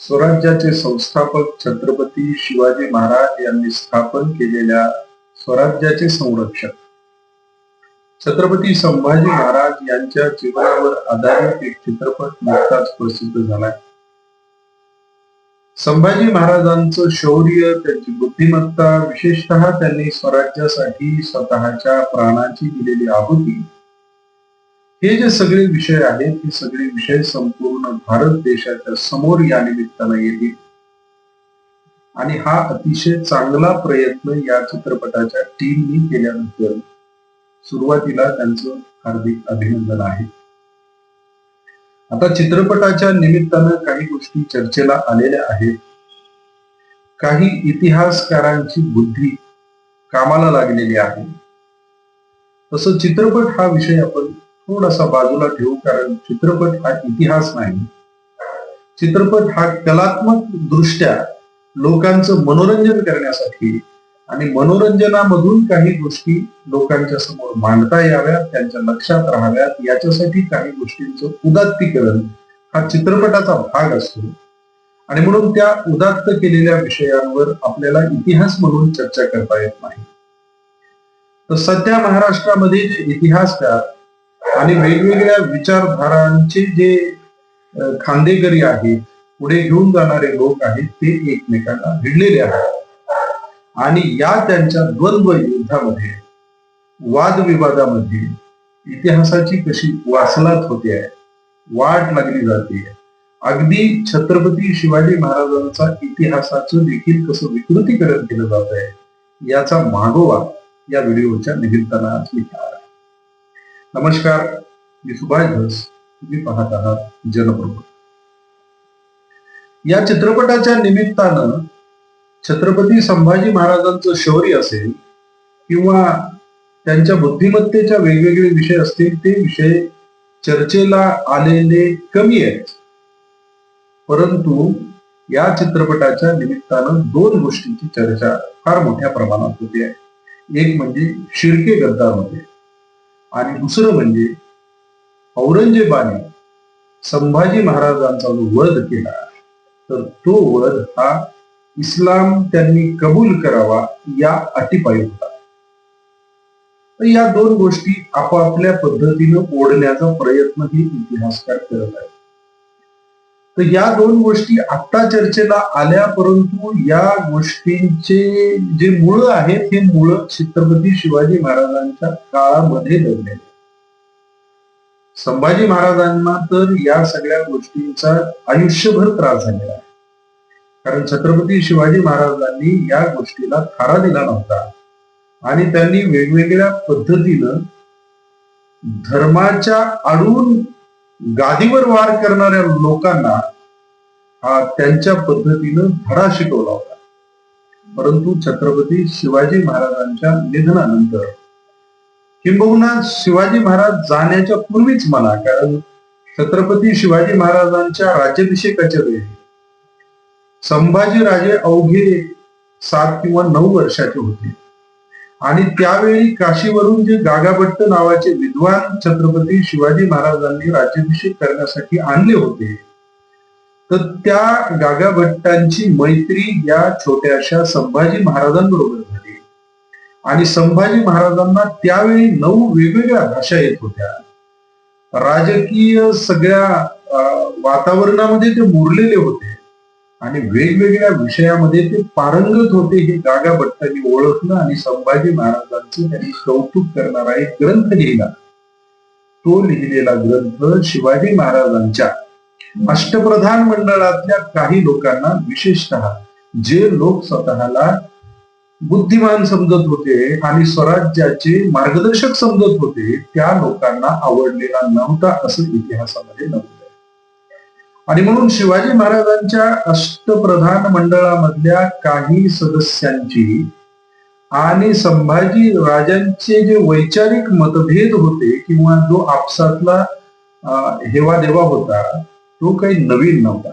स्वराज्याचे संस्थापक छत्रपती शिवाजी महाराज यांनी स्थापन केलेल्या स्वराज्याचे संरक्षक. छत्रपती संभाजी महाराज यांच्या जीवनावर आधारित एक चित्रपट नुकताच प्रसिद्ध झालाय संभाजी महाराजांचं शौर्य त्यांची बुद्धिमत्ता विशेषतः त्यांनी स्वराज्यासाठी स्वतःच्या प्राणाची दिलेली आहुती हे जे सगळे विषय आहेत हे सगळे विषय संपूर्ण भारत देशाच्या समोर या निमित्तानं येतील. आणि हा अतिशय चांगला प्रयत्न या चित्रपटाच्या टीमनी केल्यानंतर सुरुवातीला त्यांचं हार्दिक अभिनंदन आहे. आता चित्रपटाच्या निमित्तानं काही गोष्टी चर्चेला आलेल्या आहेत. काही इतिहासकारांची बुद्धी कामाला लागलेली आहे. तसं चित्रपट हा विषय आपण थोडासा बाजूला ठेवू कारण चित्रपट हा इतिहास नाही. चित्रपट हा कलात्मक दृष्ट्या लोकांचं मनोरंजन करण्यासाठी आणि मनोरंजनामधून काही गोष्टी लोकांच्या समोर मांडता याव्यात त्यांच्या लक्षात राहाव्यात याच्यासाठी काही गोष्टींचं उदात्तीकरण हा चित्रपटाचा भाग असतो. आणि म्हणून त्या उदात्त केलेल्या विषयांवर आपल्याला इतिहास म्हणून चर्चा करता येत नाही. तर सध्या महाराष्ट्रामध्ये जे इतिहासकार आणि वेगवेगळ्या विचारधारांचे जे खांदेकरी आहेत पुढे घेऊन जाणारे लोक आहेत ते एकमेकांना भिडलेले आहेत. आणि या त्यांच्या द्वंद्व युद्धामध्ये वादविवादामध्ये इतिहासाची कशी वासनात होते आहे वाट लागली जाते. अगदी छत्रपती शिवाजी महाराजांचा इतिहासाचं देखील कसं विकृतीकरण केलं जात आहे याचा मागोवा या व्हिडिओच्या निमित्तानं आज मी नमस्कार मी सुभाष धस तुम्ही पाहत आहात जनप्रभू या चित्रपटाच्या निमित्तानं छत्रपती संभाजी महाराजांचं शौर्य असेल किंवा त्यांच्या बुद्धिमत्तेच्या वेगवेगळे विषय असतील ते विषय चर्चेला आलेले कमी आहेत. परंतु या चित्रपटाच्या निमित्तानं दोन गोष्टींची चर्चा फार मोठ्या प्रमाणात होते. आहे एक म्हणजे शिर्के गद्दारमध्ये आणि दुसरं म्हणजे औरंगजेबाने संभाजी महाराजांचा जो वध केला तर तो वध हा इस्लाम त्यांनी कबूल करावा या अटीपायी होता. तर या दोन गोष्टी आपापल्या पद्धतीनं ओढण्याचा प्रयत्न ही इतिहासकार करत आहेत. तर या दोन गोष्टी आत्ता चर्चेला आल्या परंतु या गोष्टींचे जे मूळ आहेत हे मूळ छत्रपती शिवाजी महाराजांच्या काळामध्ये दडलेले संभाजी महाराजांना तर या सगळ्या गोष्टींचा आयुष्यभर त्रास झालेला आहे. कारण छत्रपती शिवाजी महाराजांनी या गोष्टीला थारा दिला नव्हता. आणि त्यांनी वेगवेगळ्या पद्धतीनं धर्माच्या आडून गादीवर वार करणाऱ्या लोकांना हा त्यांच्या पद्धतीनं धडा शिकवला होता. परंतु छत्रपती शिवाजी महाराजांच्या निधनानंतर किंबहुना शिवाजी महाराज जाण्याच्या पूर्वीच म्हणा कारण छत्रपती शिवाजी महाराजांच्या राज्याभिषेकाच्या वेळी संभाजीराजे अवघे सात किंवा नऊ वर्षाचे होते. आणि त्यावेळी काशीवरून जे गागाभट्ट नावाचे विद्वान छत्रपती शिवाजी महाराजांनी राज्याभिषेक करण्यासाठी आणले होते तर त्या गागाभट्टांची मैत्री या छोट्याशा संभाजी महाराजांबरोबर झाली. आणि संभाजी महाराजांना त्यावेळी नऊ वेगवेगळ्या भाषा येत होत्या. राजकीय सगळ्या वातावरणामध्ये ते मुरलेले होते. आणि वेगवेगळ्या विषयामध्ये ते पारंगत होते हे गागा भट्टांनी ओळखलं आणि संभाजी महाराजांचं त्यांनी कौतुक करणारा एक ग्रंथ लिहिला. तो लिहिलेला ग्रंथ शिवाजी महाराजांच्या अष्टप्रधान मंडळातल्या काही लोकांना विशेषतः जे लोक स्वतःला बुद्धिमान समजत होते आणि स्वराज्याचे मार्गदर्शक समजत होते त्या लोकांना आवडलेला नव्हता असं इतिहासामध्ये नव्हतं आणि म्हणून शिवाजी महाराजांच्या अष्टप्रधान मंडळामधल्या काही सदस्यांची आणि संभाजी राजांचे जे वैचारिक मतभेद होते किंवा जो आपसातला हेवा देवा होता तो काही नवीन नव्हता.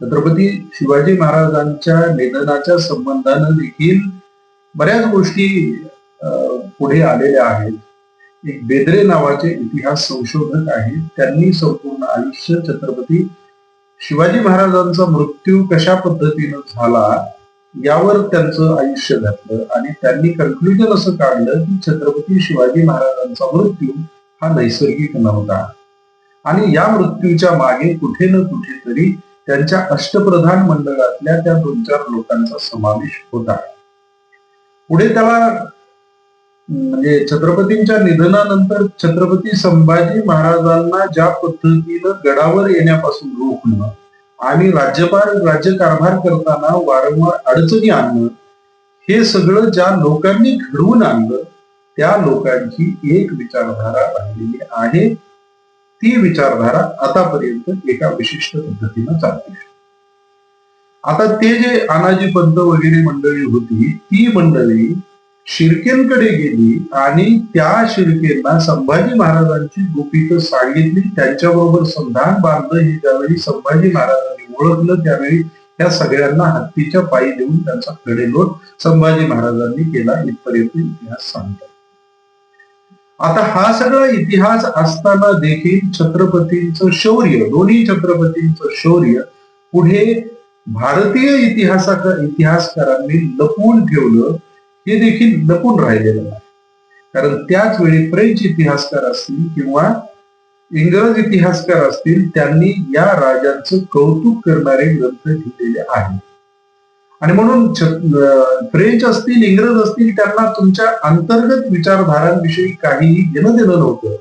छत्रपती शिवाजी महाराजांच्या निधनाच्या संबंधानं देखील बऱ्याच गोष्टी पुढे आलेल्या आहेत. बेदरे नावाचे इतिहास संशोधक आहेत त्यांनी संपूर्ण आयुष्य छत्रपती शिवाजी महाराजांचा मृत्यू कशा पद्धतीनं झाला यावर त्यांचं आयुष्य घातलं आणि त्यांनी कन्क्लुजन असं काढलं की छत्रपती शिवाजी महाराजांचा मृत्यू हा नैसर्गिक नव्हता. आणि या मृत्यूच्या मागे कुठे न कुठेतरी त्यांच्या अष्टप्रधान मंडळातल्या त्या दोन चार लोकांचा समावेश होता. पुढे त्याला म्हणजे छत्रपतींच्या निधनानंतर छत्रपती संभाजी महाराजांना ज्या पद्धतीनं गडावर येण्यापासून रोखणं आणि राज्यपाल राज्यकारभार करताना वारंवार अडचणी आणणं हे सगळं ज्या लोकांनी घडवून आणलं त्या लोकांची एक विचारधारा राहिलेली आहे. ती विचारधारा आतापर्यंत एका विशिष्ट पद्धतीनं चालते. आता ते जे अनाजी पंत वगैरे मंडळी होती ती मंडळी शिर्केंकडे गेली आणि त्या शिर्केंना संभाजी महाराजांची गुपित सांगितली. त्यांच्याबरोबर संधान बांधलं. हे ज्यावेळी संभाजी महाराजांनी ओळखलं त्यावेळी त्या सगळ्यांना हत्तीच्या पायी देऊन त्यांचा कडेलोट संभाजी महाराजांनी केला. इथपर्यंत इतिहास सांगतो. आता हा सगळा इतिहास असताना देखील छत्रपतींचं शौर्य दोन्ही छत्रपतींचं शौर्य पुढे भारतीय इतिहासा इतिहासकारांनी लपवून ठेवलं. हे देखील लपून राहिलेलं नाही कारण त्याच वेळी फ्रेंच इतिहासकार असतील किंवा इंग्रज इतिहासकार असतील त्यांनी या राजांचं कौतुक करणारे ग्रंथ लिहिलेले आहेत. आणि म्हणून फ्रेंच असतील इंग्रज असतील त्यांना तुमच्या अंतर्गत विचारधारांविषयी काहीही घेणं देणं नव्हतं.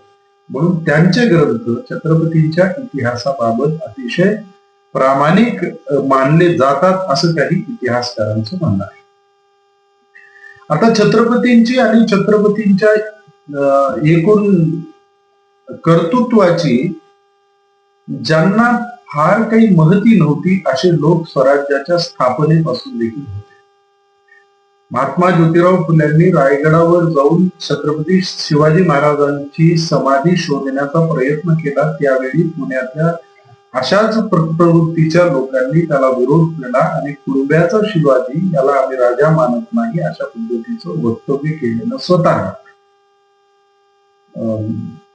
म्हणून त्यांचे ग्रंथ छत्रपतींच्या इतिहासाबाबत अतिशय प्रामाणिक मानले जातात असं काही इतिहासकारांचं म्हणणं आहे. आता छत्रपतींची आणि छत्रपतींच्या एकूण कर्तृत्वाची ज्यांना फार काही महती नव्हती असे लोक स्वराज्याच्या स्थापनेपासून देखील होते. महात्मा ज्योतिराव फुल्यांनी रायगडावर जाऊन छत्रपती शिवाजी महाराजांची समाधी शोधण्याचा प्रयत्न केला त्यावेळी पुण्यातल्या अशाच प्रवृत्तीच्या लोकांनी त्याला विरोध केला आणि कुरब्याचा शिवाजी याला आम्ही राजा मानत नाही अशा पद्धतीचं वक्तव्य केलेलं स्वतः.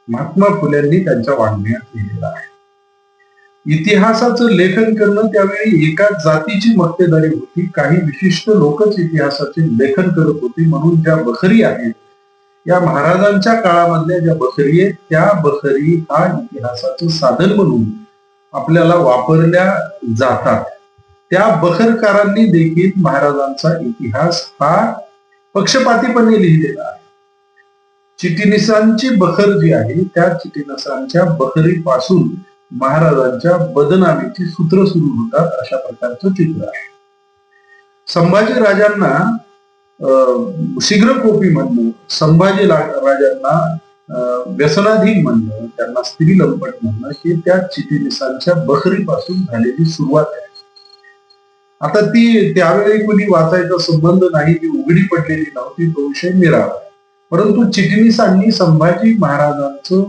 महात्मा फुल्यांनी त्यांच्या वाढण्यात लिहिलेलं आहे. इतिहासाचं लेखन करणं त्यावेळी एकाच जातीची मक्तेदारी होती. काही विशिष्ट लोकच इतिहासाचे लेखन करत होते. म्हणून ज्या बखरी आहेत या महाराजांच्या काळामधल्या ज्या बखरी आहेत त्या बखरी हा इतिहासाचं साधन म्हणून आपल्याला वापरल्या जातात. त्या बखरकारांनी देखील महाराजांचा इतिहास हा पक्षपातीपणे लिहिलेला आहे. चिटीनिसांची बखर जी आहे त्या चिटीनिसांच्या बखरीपासून महाराजांच्या बदनामीची सूत्र सुरू होतात अशा प्रकारचं चित्र आहे. संभाजी राजांना शीघ्र कोपी म्हणणं संभाजी राजांना व्यसनाधीन म्हणणं त्यांना स्त्री लंपट म्हणणं हे त्या चितीनिसांच्या बखरीपासून झालेली सुरुवात आहे. आता ती त्यावेळी कुणी वाचायचा संबंध नाही ती उघडी पडलेली नव्हती तो विषय निराळा परंतु चिटणीसांनी संभाजी महाराजांचं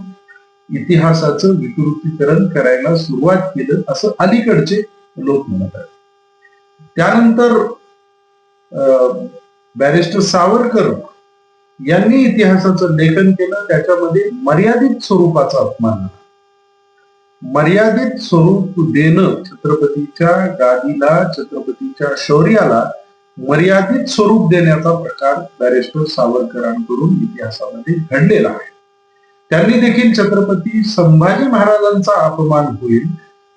इतिहासाचं विकृतीकरण करायला सुरुवात केलं असं अलीकडचे लोक म्हणत आहेत. त्यानंतर बॅरिस्टर सावरकर यांनी इतिहासाचं लेखन केलं त्याच्यामध्ये मर्यादित स्वरूपाचा अपमान मर्यादित स्वरूप देणं छत्रपतीच्या गादीला छत्रपतीच्या शौर्याला मर्यादित स्वरूप देण्याचा प्रकार बॅरिस्टर सावरकरांकडून इतिहासामध्ये घडलेला आहे. त्यांनी देखील छत्रपती संभाजी महाराजांचा अपमान होईल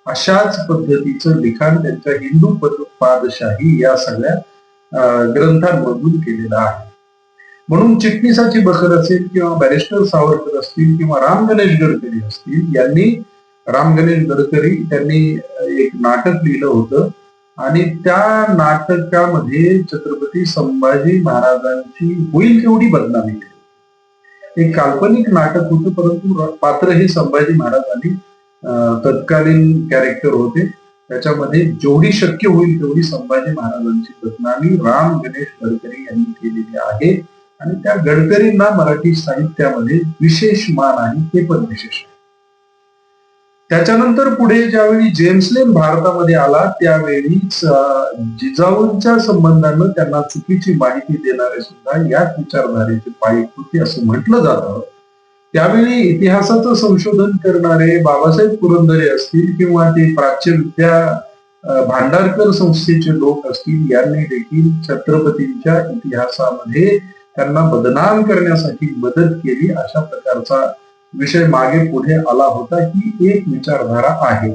अशाच पद्धतीचं लिखाण त्यांच्या हिंदू पादशाही या सगळ्या ग्रंथांमधून केलेलं आहे. म्हणून चिटणीसाची बखर असेल किंवा बॅरिस्टर सावरकर असतील किंवा राम गणेश गडकरी असतील यांनी राम गणेश गडकरी त्यांनी एक नाटक लिहिलं होतं. आणि त्या नाटकामध्ये छत्रपती संभाजी महाराजांची होईल तेवढी बदनामी केली. एक काल्पनिक नाटक होतं परंतु पात्र हे संभाजी महाराजांनी तत्कालीन कॅरेक्टर होते. त्याच्यामध्ये जेवढी शक्य होईल तेवढी संभाजी महाराजांची बदनामी राम गणेश गडकरी यांनी केलेली आहे. आणि त्या गडकरींना मराठी साहित्यामध्ये विशेष मान आहे ते पण विशेष. त्याच्यानंतर पुढे ज्यावेळी जेम्सलेन भारतामध्ये आला त्यावेळी जिजाऊंच्या संबंधानं त्यांना चुकीची माहिती देणारे सुद्धा याच विचारधारेचे पायी होते असं म्हटलं जातं. त्यावेळी इतिहासाचं संशोधन करणारे बाबासाहेब पुरंदरे असतील किंवा ते प्राच्यविद्या भांडारकर संस्थेचे लोक असतील यांनी देखील छत्रपतींच्या इतिहासामध्ये त्यांना बदनाम करण्यासाठी मदत केली अशा प्रकारचा विषय मागे पुढे आला होता. ही एक विचारधारा आहे.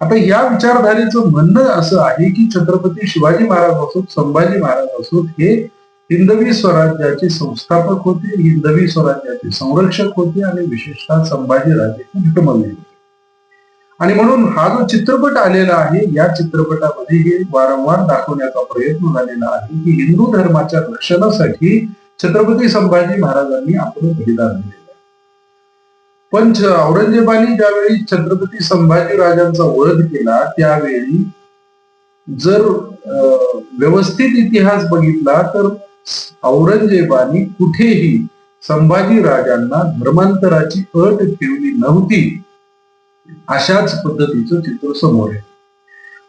आता या विचारधारेचं म्हणणं असं आहे की छत्रपती शिवाजी महाराज असोत संभाजी महाराज असोत हे हिंदवी स्वराज्याचे संस्थापक होते हिंदवी स्वराज्याचे संरक्षक होते आणि विशेषतः संभाजी राजाचे होते. आणि म्हणून हा जो चित्रपट आलेला आहे या चित्रपटामध्ये हे वारंवार दाखवण्याचा प्रयत्न झालेला आहे की हिंदू धर्माच्या रक्षणासाठी छत्रपती संभाजी महाराजांनी आपलं बलिदान दिले पण औरंगजेबाने ज्यावेळी छत्रपती संभाजी राजांचा वध केला त्यावेळी जर अं, व्यवस्थित इतिहास बघितला तर औरंगजेबाने कुठेही संभाजी राजांना धर्मांतराची अट ठेवली नव्हती. अशाच पद्धतीचं चित्र समोर आहे.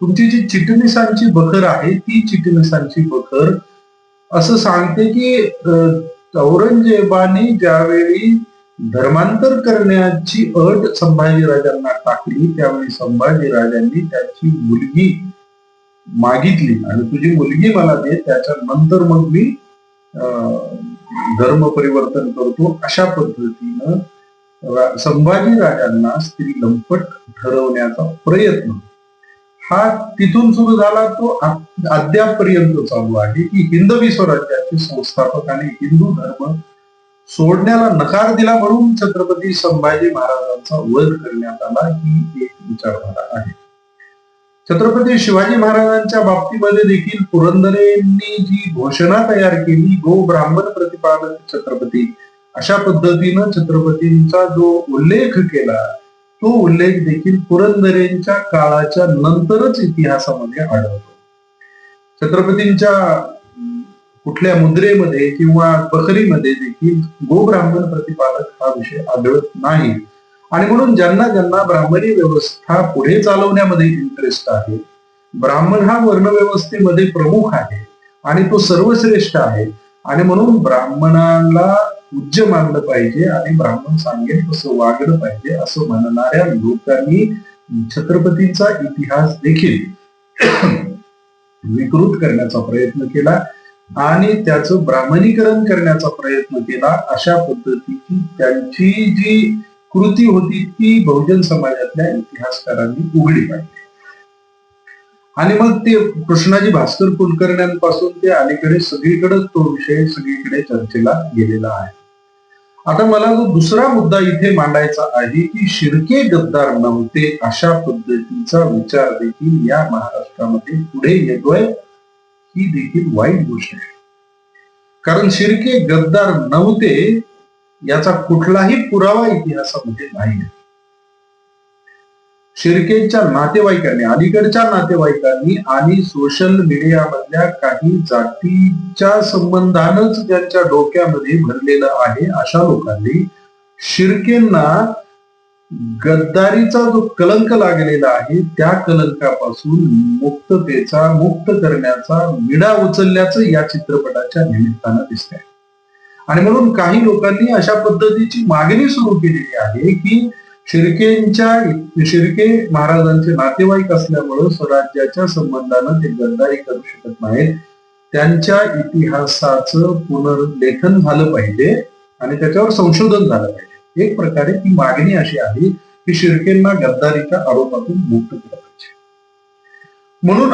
तुमची जी चिटणीसांची बखर आहे ती चिटणीसांची बखर असं सांगते की औरंगजेबाने ज्यावेळी धर्मांतर करण्याची अट संभाजीराजांना टाकली त्यावेळी संभाजीराजांनी त्याची मुलगी मागितली. आणि तुझी मुलगी मला दे त्याच्या नंतर मग मी अं, धर्म परिवर्तन करतो अशा पद्धतीनं संभाजी राजांना स्त्री लंपट ठरवण्याचा प्रयत्न. हा तिथून सुरू झाला तो अद्यापर्यंत अद्यापपर्यंत चालू आहे. की हिंदवी स्वराज्याचे संस्थापक हिंदू धर्म सोडण्याला नकार दिला म्हणून छत्रपती संभाजी महाराजांचा वध करण्यात आला ही एक विचारधारा आहे. छत्रपती शिवाजी महाराजांच्या बाबतीमध्ये देखील पुरंदरेंनी जी घोषणा तयार केली गो ब्राह्मण प्रतिपादक छत्रपती अशा पद्धतीनं छत्रपतींचा जो उल्लेख केला तो उल्लेख देखील पुरंदरेंच्या काळाच्या नंतरच इतिहासामध्ये आढळतो. छत्रपतींच्या कुठल्या मुद्रेमध्ये किंवा बखरीमध्ये देखील गो ब्राह्मण प्रतिपादक हा विषय आढळत नाही. आणि म्हणून ज्यांना ज्यांना ब्राह्मणी व्यवस्था पुढे चालवण्यामध्ये इंटरेस्ट आहे ब्राह्मण हा वर्णव्यवस्थेमध्ये प्रमुख आहे आणि तो सर्वश्रेष्ठ आहे. आणि म्हणून ब्राह्मणाला पूज्य मानलं पाहिजे आणि ब्राह्मण सांगेल तसं वागलं पाहिजे असं म्हणणाऱ्या लोकांनी छत्रपतींचा इतिहास देखील विकृत करण्याचा प्रयत्न केला आणि त्याचं ब्राह्मणीकरण करण्याचा प्रयत्न केला. अशा पद्धतीची त्यांची जी कृती होती ती बहुजन समाजातल्या इतिहासकारांनी उघडी पाहिली आणि मग ते कृष्णाजी भास्कर कुलकर्ण्यांपासून ते अलीकडे सगळीकडे तो विषय सगळीकडे चर्चेला गेलेला आहे. आता मला जो दुसरा मुद्दा इथे मांडायचा आहे की शिर्के गद्दार नव्हते अशा पद्धतीचा विचार देखील या महाराष्ट्रामध्ये पुढे येतोय ही देखील वाईट गोष्ट आहे. कारण शिर्के गद्दार नव्हते याचा कुठलाही पुरावा इतिहासामध्ये नाही आहे. शिर्केच्या नातेवाईकांनी अलीकडच्या नातेवाईकांनी आणि सोशल मीडियामधल्या काही जातीच्या संबंधानच त्यांच्या डोक्यामध्ये भरलेलं आहे अशा लोकांनी शिर्केंना गद्दारीचा जो कलंक लागलेला आहे त्या कलंकापासून मुक्ततेचा मुक्त करण्याचा विडा उचलल्याचं या चित्रपटाच्या निमित्तानं दिसतंय. आणि म्हणून काही लोकांनी अशा पद्धतीची मागणी सुरू केलेली आहे की शिर्केंच्या शिर्के महाराजांचे नातेवाईक असल्यामुळं स्वराज्याच्या संबंधानं ते गद्दारी करू शकत नाहीत. त्यांच्या इतिहासाचं पुनर्लेखन झालं पाहिजे आणि त्याच्यावर संशोधन झालं पाहिजे. एक प्रकारे ती मागणी अशी आहे की शिर्केंना गद्दारीच्या आरोपातून मुक्त केलं पाहिजे. म्हणून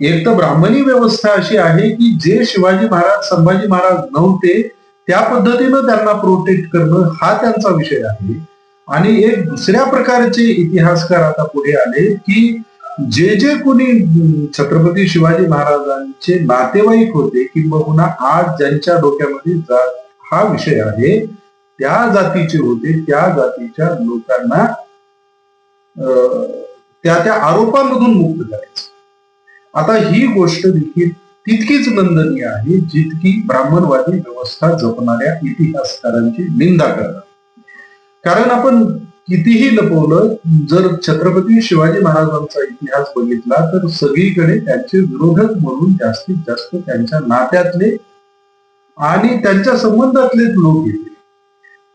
एक तर ब्राह्मणी व्यवस्था अशी आहे की जे शिवाजी महाराज संभाजी महाराज नव्हते त्या पद्धतीनं त्यांना प्रोटेक्ट करणं हा त्यांचा विषय आहे. आणि एक दुसऱ्या प्रकारचे इतिहासकार आता पुढे आले की जे जे कोणी छत्रपती शिवाजी महाराजांचे नातेवाईक होते किंबहुना आज ज्यांच्या डोक्यामध्ये जात हा विषय आहे त्या जातीचे होते त्या जातीच्या लोकांना अं, त्या त्या आरोपामधून मुक्त करायचं. आता ही गोष्ट देखील तितकीच नंदनीय आहे जितकी ब्राह्मणवादी व्यवस्था जपणाऱ्या इतिहासकारांची निंदा करणार कारण आपण कितीही लपवलं जर छत्रपती शिवाजी महाराजांचा इतिहास बघितला तर सगळीकडे त्यांचे विरोधक म्हणून जास्तीत जास्त त्यांच्या नात्यातले आणि त्यांच्या संबंधातलेच लोक येते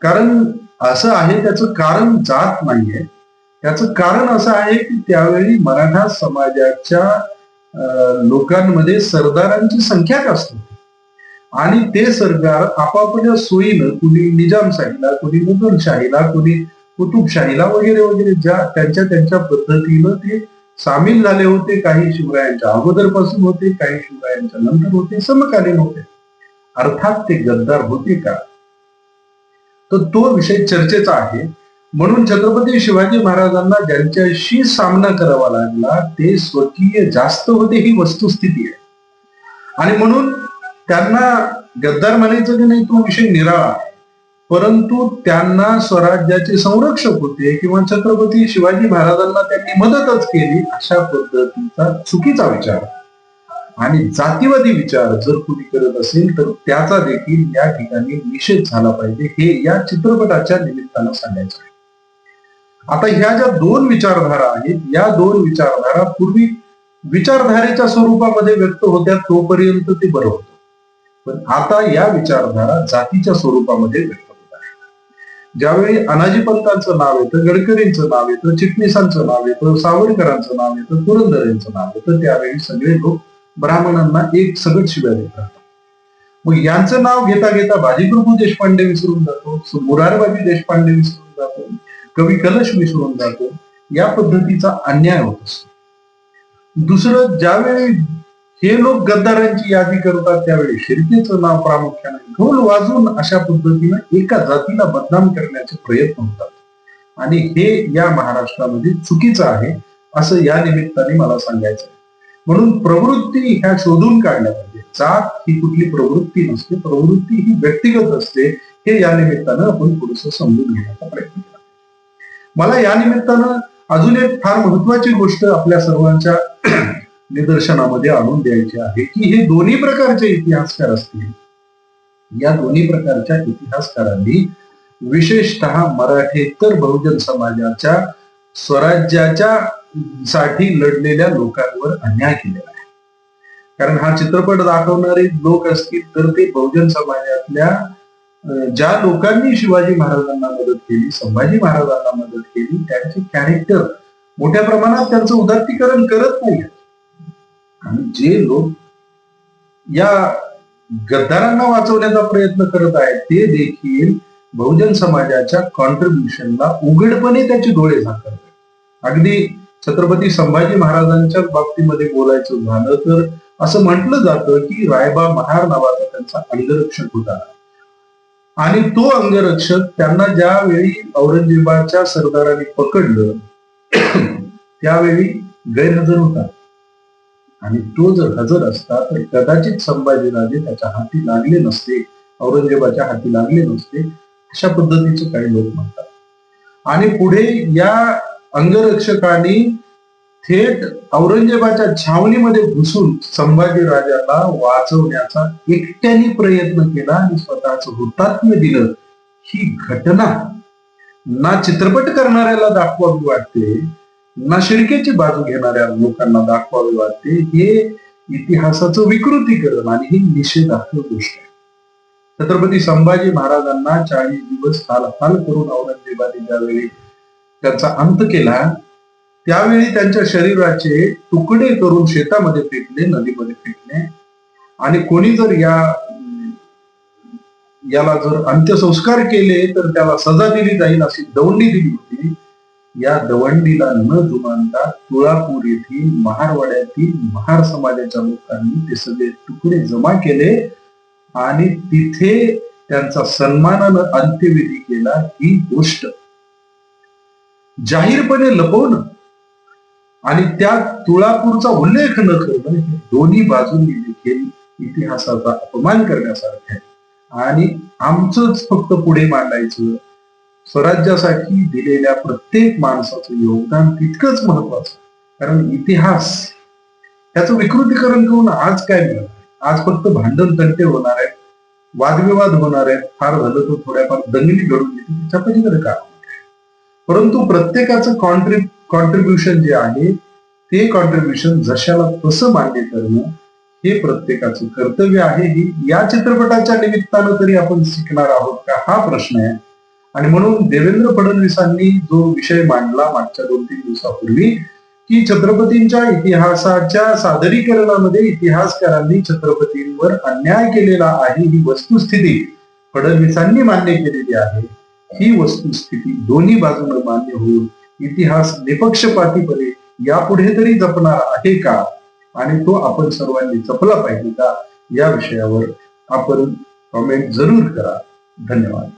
कारण असं आहे त्याचं कारण जात नाहीये. त्याचं कारण असं आहे की त्यावेळी मराठा समाजाच्या लोकांमध्ये सरदारांची संख्या जास्त होती. आणि ते सरकार आपापल्या सोयीनं कुणी निजामशाहीला कुणी मुघलशाहीला कुणी कुतुबशाहीला वगैरे वगैरे ज्या त्यांच्या त्यांच्या पद्धतीनं ते सामील झाले होते काही शिवरायांच्या अगोदरपासून होते काही शिवरायांच्या नंतर होते समकालीन होते. अर्थात ते गद्दार होते का? तर तो विषय चर्चेचा आहे. म्हणून छत्रपती शिवाजी महाराजांना ज्यांच्याशी सामना करावा लागला ते स्वकीय जास्त होते ही वस्तुस्थिती आहे. आणि म्हणून त्यांना गद्दार म्हणायचं की नाही तो विषय निराळा. परंतु त्यांना स्वराज्याचे संरक्षक होते. किंवा छत्रपती शिवाजी महाराजांना त्यांनी मदतच केली अशा पद्धतीचा चुकीचा विचार. आणि जातीवादी विचार जर कुणी करत असेल तर त्याचा देखील या ठिकाणी निषेध झाला पाहिजे. हे या चित्रपटाच्या निमित्तानं सांगायचं आहे. आता ह्या ज्या दोन विचारधारा आहेत या दोन विचारधारा पूर्वी विचारधारेच्या स्वरूपामध्ये व्यक्त होत्या तोपर्यंत ते बरं होतं. पण आता या विचारधारा जातीच्या स्वरूपामध्ये व्यक्त होत आहे. ज्यावेळी अनाजी पंतांचं नाव येतं गडकरींचं नाव येतं चिटणीसांचं नाव येतं सावरकरांचं नाव येतं पुरंदरेंचं नाव येतं त्यावेळी सगळे लोक ब्राह्मणांना एक सगळं शिव्या देत राहतात. मग यांचं नाव घेता घेता बाजीप्रभू देशपांडे विसरून जातो मुरारबाजी देशपांडे विसरून जातो कवी कलश विसरून जातो या पद्धतीचा अन्याय होत असतो. दुसरं ज्यावेळी हे लोक गद्दारांची यादी करतात त्यावेळी शिर्केचं नाव प्रामुख्याने ढोल वाजून अशा पद्धतीनं एका जातीला बदनाम करण्याचे प्रयत्न होतात. आणि हे या महाराष्ट्रामध्ये चुकीचं आहे असं या निमित्ताने मला सांगायचं आहे. म्हणून प्रवृत्ती ह्या शोधून काढल्या पाहिजे. जात ही कुठली प्रवृत्ती नसते प्रवृत्ती ही व्यक्तिगत असते हे या निमित्तानं आपण पुरुष समजून घेण्याचा प्रयत्न केला मला या निमित्तानं अजून एक फार महत्वाची गोष्ट आपल्या सर्वांच्या निदर्शनामध्ये आणून द्यायचे आहे की हे दोन्ही प्रकारचे इतिहासकार असतील. या दोन्ही प्रकारच्या इतिहासकारांनी विशेषतः मराठेतर बहुजन समाजाच्या स्वराज्याच्या साठी लढलेल्या लोकांवर अन्याय केलेला आहे. कारण हा चित्रपट दाखवणारे लोक असतील तर ते बहुजन समाजातल्या ज्या लोकांनी शिवाजी महाराजांना मदत केली संभाजी महाराजांना मदत केली त्यांचे कॅरेक्टर मोठ्या प्रमाणात त्यांचं उदात्तीकरण करत नाही आणि जे लोक या गद्दारांना वाचवण्याचा प्रयत्न करत आहेत ते देखील बहुजन समाजाच्या कॉन्ट्रीब्युशनला उघडपणे त्याचे डोळे झाकत अगदी छत्रपती संभाजी महाराजांच्या बाबतीमध्ये बोलायचं झालं तर असं म्हटलं जातं की रायबा महार नावाचा त्यांचा अंगरक्षक होता. आणि तो अंगरक्षक त्यांना ज्यावेळी औरंगजेबाच्या सरदाराने पकडलं त्यावेळी गैरहजर होता. आणि तो जर हजर असता तर कदाचित संभाजीराजे त्याच्या हाती लागले नसते औरंगजेबाच्या हाती लागले नसते अशा पद्धतीचे काही लोक म्हणतात. आणि पुढे या अंगरक्षकांनी थेट औरंगजेबाच्या छावणीमध्ये घुसून संभाजी राजाला वाचवण्याचा एकट्याने प्रयत्न केला आणि स्वतःच हुतात्म्य दिलं. ही घटना ना चित्रपट करणाऱ्याला दाखवावी वाटते नाशिरकेची बाजू घेणाऱ्या लोकांना दाखवावी वाटते हे इतिहासाचं विकृतीकरण आणि ही निषेधार्थ गोष्ट आहे. छत्रपती संभाजी महाराजांना चाळीस दिवस हाल हाल करून औरंगजेबाने ज्यावेळी त्यांचा अंत केला त्यावेळी त्यांच्या शरीराचे तुकडे करून शेतामध्ये फेकले नदीमध्ये फेकले. आणि कोणी जर या याला जर अंत्यसंस्कार केले तर त्याला सजा दिली जाईल अशी दौंडी दिली होती. या दवंडीला न जुमानता तुळापूर येथील महारवाड्यातील महार समाजाच्या लोकांनी ते सगळे तुकडे जमा केले आणि तिथे त्यांचा सन्मानानं अंत्यविधी केला ही गोष्ट. जाहीरपणे लपवणं आणि त्या तुळापूरचा उल्लेख न करणं हे दोन्ही बाजूंनी देखील इतिहासाचा अपमान करण्यासारखे आहे. आणि आमचंच फक्त पुढे मांडायचं स्वराज्यासाठी दिलेल्या प्रत्येक माणसाचं योगदान तितकंच महत्वाचं. कारण इतिहास याचं विकृतीकरण करून आज काय मिळणार? आज फक्त भांडण तंटे होणार आहेत वादविवाद होणार आहेत. फार झालं तर थोड्याफार दंगली घडून येते त्याच्या पलीकडे काय परंतु प्रत्येकाचं कॉन्ट्री कॉन्ट्रीब्युशन जे आहे ते कॉन्ट्रीब्युशन जशाला तसं मान्य करणं हे प्रत्येकाचं कर्तव्य आहे. ही या चित्रपटाच्या निमित्तानं तरी आपण शिकणार आहोत का? हा प्रश्न आहे. आणि म्हणून देवेंद्र फडणवीसांनी जो विषय मांडला मागच्या दोन तीन दिवसापूर्वी की छत्रपतींच्या इतिहासाच्या सादरीकरणामध्ये इतिहासकारांनी छत्रपतींवर अन्याय केलेला आहे ही वस्तुस्थिती फडणवीसांनी मान्य केलेली आहे. ही वस्तुस्थिती दोन्ही बाजूने मान्य होऊन इतिहास निपक्षपातीपणे यापुढे तरी जपणार आहे का? आणि तो आपण सर्वांनी जपला पाहिजे का? या विषयावर आपण कमेंट जरूर करा. धन्यवाद.